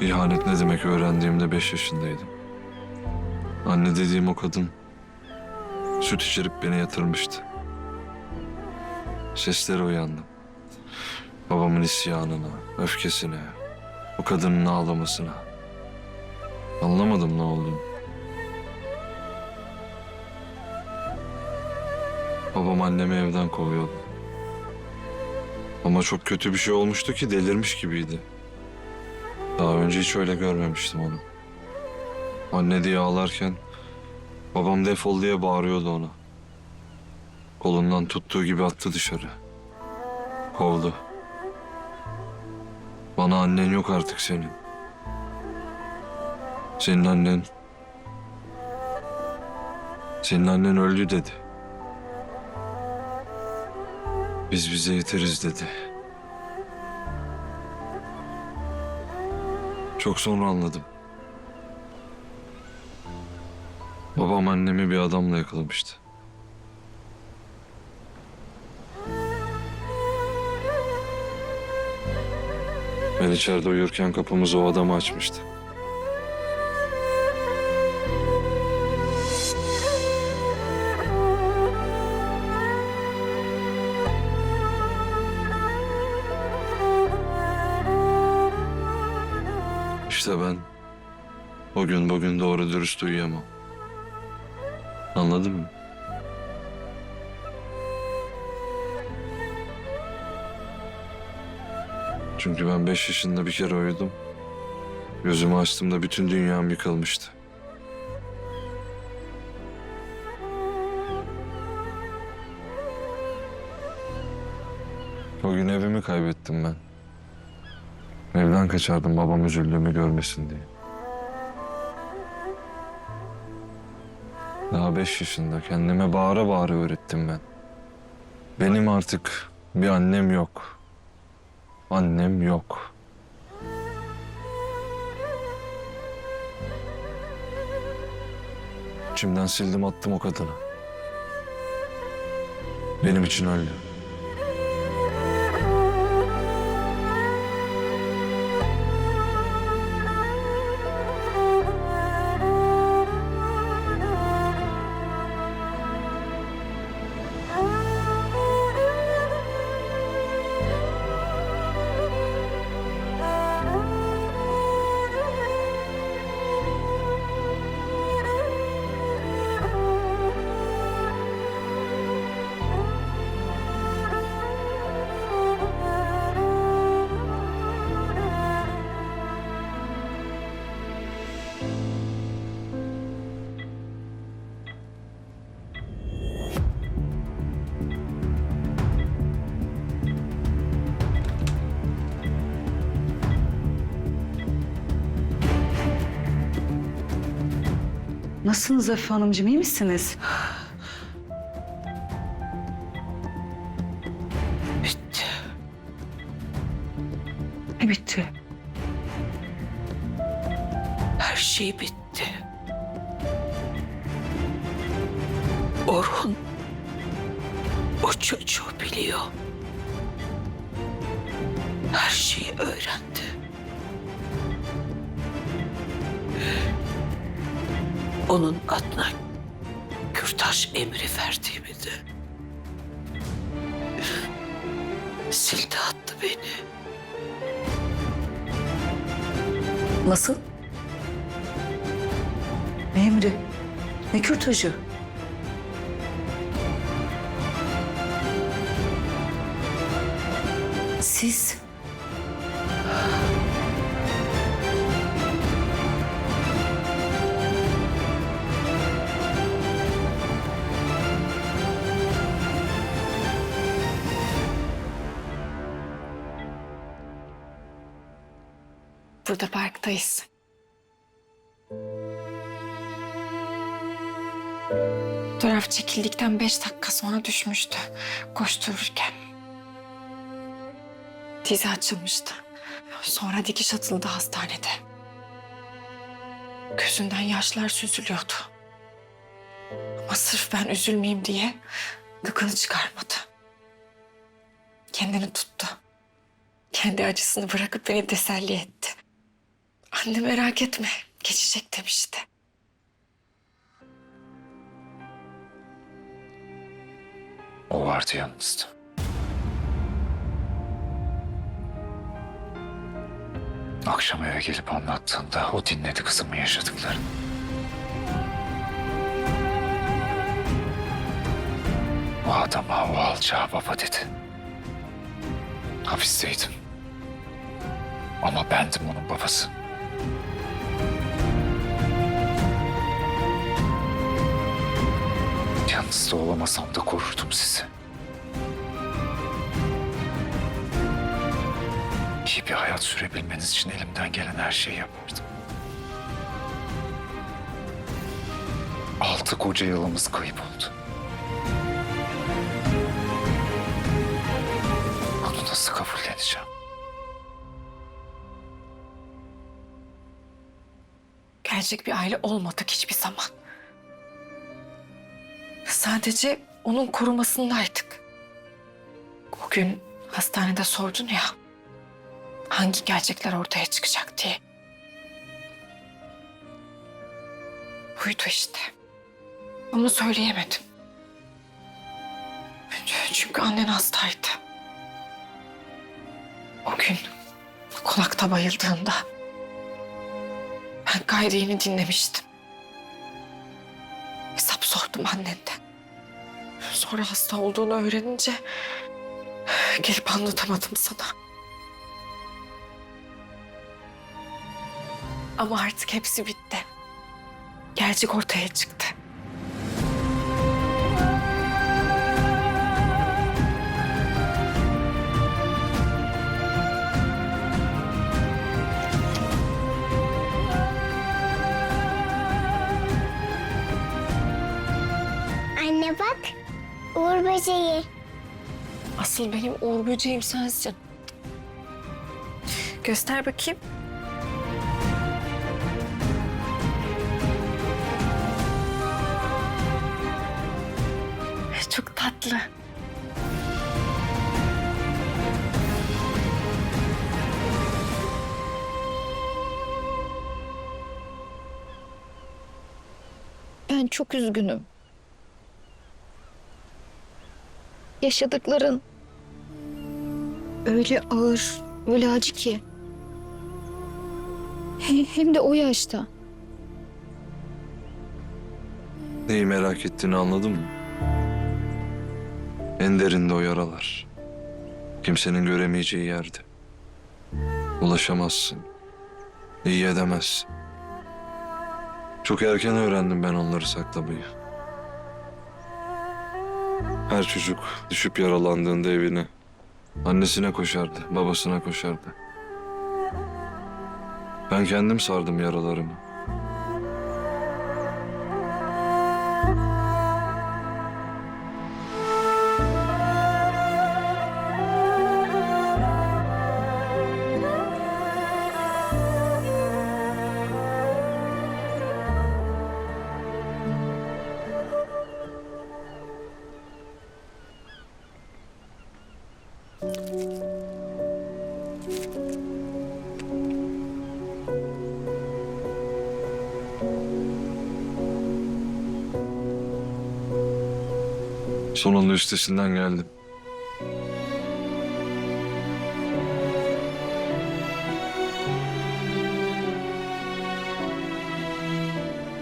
İhanet ne demek öğrendiğimde beş yaşındaydım. Anne dediğim o kadın süt içirip beni yatırmıştı. Seslere uyandım. Babamın isyanına, öfkesine, o kadının ağlamasına. Anlamadım ne olduğunu. Babam annemi evden kovuyordu. Ama çok kötü bir şey olmuştu ki delirmiş gibiydi. Daha önce hiç öyle görmemiştim onu. Anne diye ağlarken babam defol diye bağırıyordu ona. Kolundan tuttuğu gibi attı dışarı. Kovdu. Bana annen yok artık senin. Senin annen... Senin annen öldü dedi. Biz bize yeteriz dedi. Çok sonra anladım. Babam annemi bir adamla yakalamıştı. Ben içeride uyurken kapımızı o adam açmıştı. İşte ben o gün bugün doğru dürüst uyuyamam. Anladın mı? Çünkü ben beş yaşında bir kere uyudum. Gözümü açtığımda bütün dünyam yıkılmıştı. O gün evimi kaybettim ben. Evden kaçardım babam üzüldüğümü görmesin diye. Daha beş yaşında kendime bağıra bağıra öğrettim ben. Benim artık bir annem yok. Annem yok. İçimden sildim attım o kadını. Benim için öldü. Nasılsınız Afife Hanımcığım, iyi misiniz? Bitti. Ne bitti? Her şey bitti. Orhun o çocuğu biliyor. Her şeyi öğrendi. Onun adına kürtaj emri verdiğimi de sildi attı beni. Nasıl? Ne emri? Ne kürtajı? Siz... Burada parktayız. Fotoğraf çekildikten beş dakika sonra düşmüştü koştururken. Dizi açılmıştı. Sonra dikiş atıldı hastanede. Gözünden yaşlar süzülüyordu. Ama sırf ben üzülmeyeyim diye gıkını çıkarmadı. Kendini tuttu. Kendi acısını bırakıp beni teselli etti. Anne merak etme. Geçecek demişti. O vardı yanınızda. Akşam eve gelip anlattığında o dinledi kızımın yaşadıklarını. O adama o alçağa baba dedi. Hapisteydim. Ama bendim onun babası. Yanınızda olamasam da korurdum sizi. İyi bir hayat sürebilmeniz için elimden gelen her şeyi yapardım. Altı koca yılımız kayıp oldu. Bunu nasıl kabulleneceğim? Gerçek bir aile olmadık hiçbir zaman. Sadece onun korumasındaydık. O gün hastanede sordun ya. Hangi gerçekler ortaya çıkacak diye. Buydu işte. Onu söyleyemedim. Çünkü annen hastaydı. O gün konakta bayıldığında ben Gayri'ni dinlemiştim. Hesap sordum annenden. Sonra hasta olduğunu öğrenince gelip anlatamadım sana. Ama artık hepsi bitti. Gerçek ortaya çıktı. Uğur böceği. Asıl benim uğur böceğim sensin. Göster bakayım. Çok tatlı. Ben çok üzgünüm. Yaşadıkların öyle ağır, öyle acı ki. He- Hem de o yaşta. Neyi merak ettiğini anladın mı? En derinde o yaralar. Kimsenin göremeyeceği yerde. Ulaşamazsın. İyi edemezsin. Çok erken öğrendim ben onları saklamayı. Her çocuk düşüp yaralandığında evine annesine koşardı, babasına koşardı. Ben kendim sardım yaralarımı. Sonunda üstesinden geldim.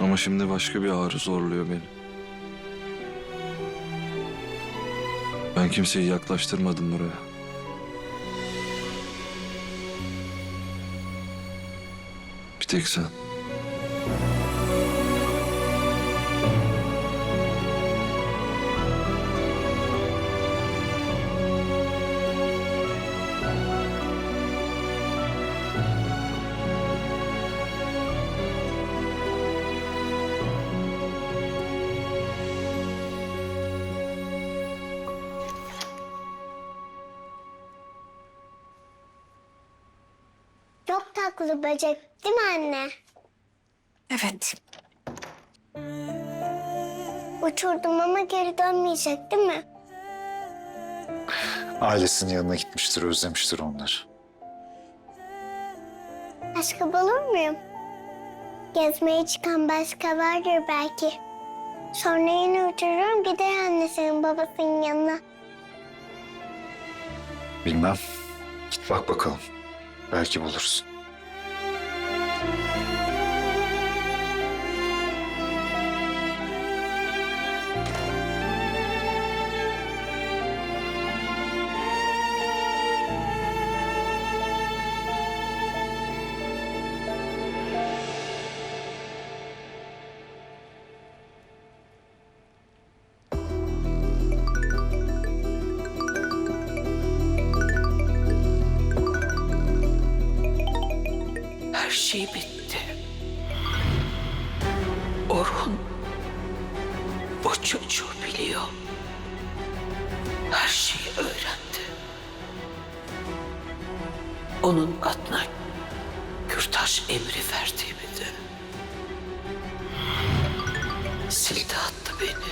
Ama şimdi başka bir ağrı zorluyor beni. Ben kimseyi yaklaştırmadım buraya. Bir tek sen. Tatlı böcek değil mi anne? Evet. Uçurdum ama geri dönmeyecek değil mi? Ailesinin yanına gitmiştir, özlemiştir onları. Başka bulur muyum? Gezmeye çıkan başka vardır belki. Sonra yine uçururum gider annesinin babasının yanına. Bilmem. Git bak bakalım. Belki bulursun. Her şey bitti. Orhun o çocuğu biliyor. Her şeyi öğrendi. Onun adına Kürtaş emri verdiğimi de sildi attı beni.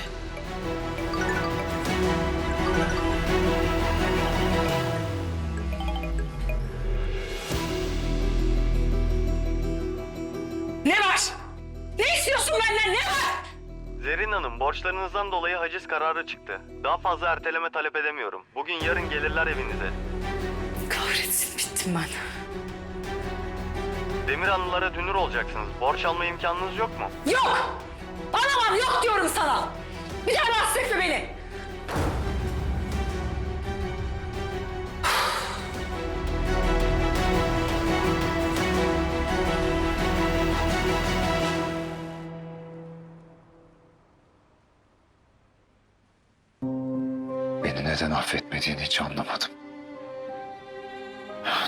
Zerrin Hanım, borçlarınızdan dolayı haciz kararı çıktı. Daha fazla erteleme talep edemiyorum. Bugün yarın gelirler evinize. Kahretsin bittim ben. Demirhanlılara dünür olacaksınız. Borç alma imkanınız yok mu? Yok! Alamam yok diyorum sana. Bir daha rahatsız etme beni. Beni neden affetmediğini hiç anlamadım.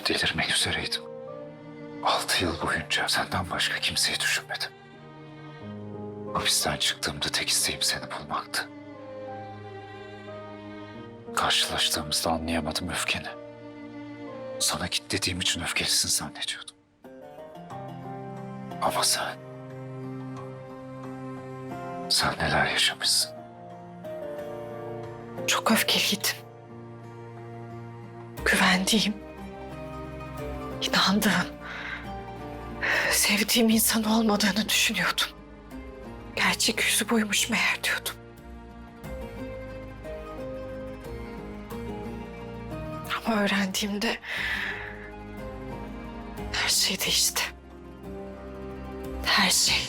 Delirmek üzereydim. Altı yıl boyunca senden başka kimseyi düşünmedim. Hapisten çıktığımda tek isteğim seni bulmaktı. Karşılaştığımızda anlayamadım öfkeni. Sana git dediğim için öfkelisin zannediyordum. Ama sen... Sen neler yaşamışsın. Çok öfkeliydim. Güvendiğim, inandığım, sevdiğim insan olmadığını düşünüyordum. Gerçek yüzü buymuş meğer diyordum. Ama öğrendiğimde her şey değişti. Her şey.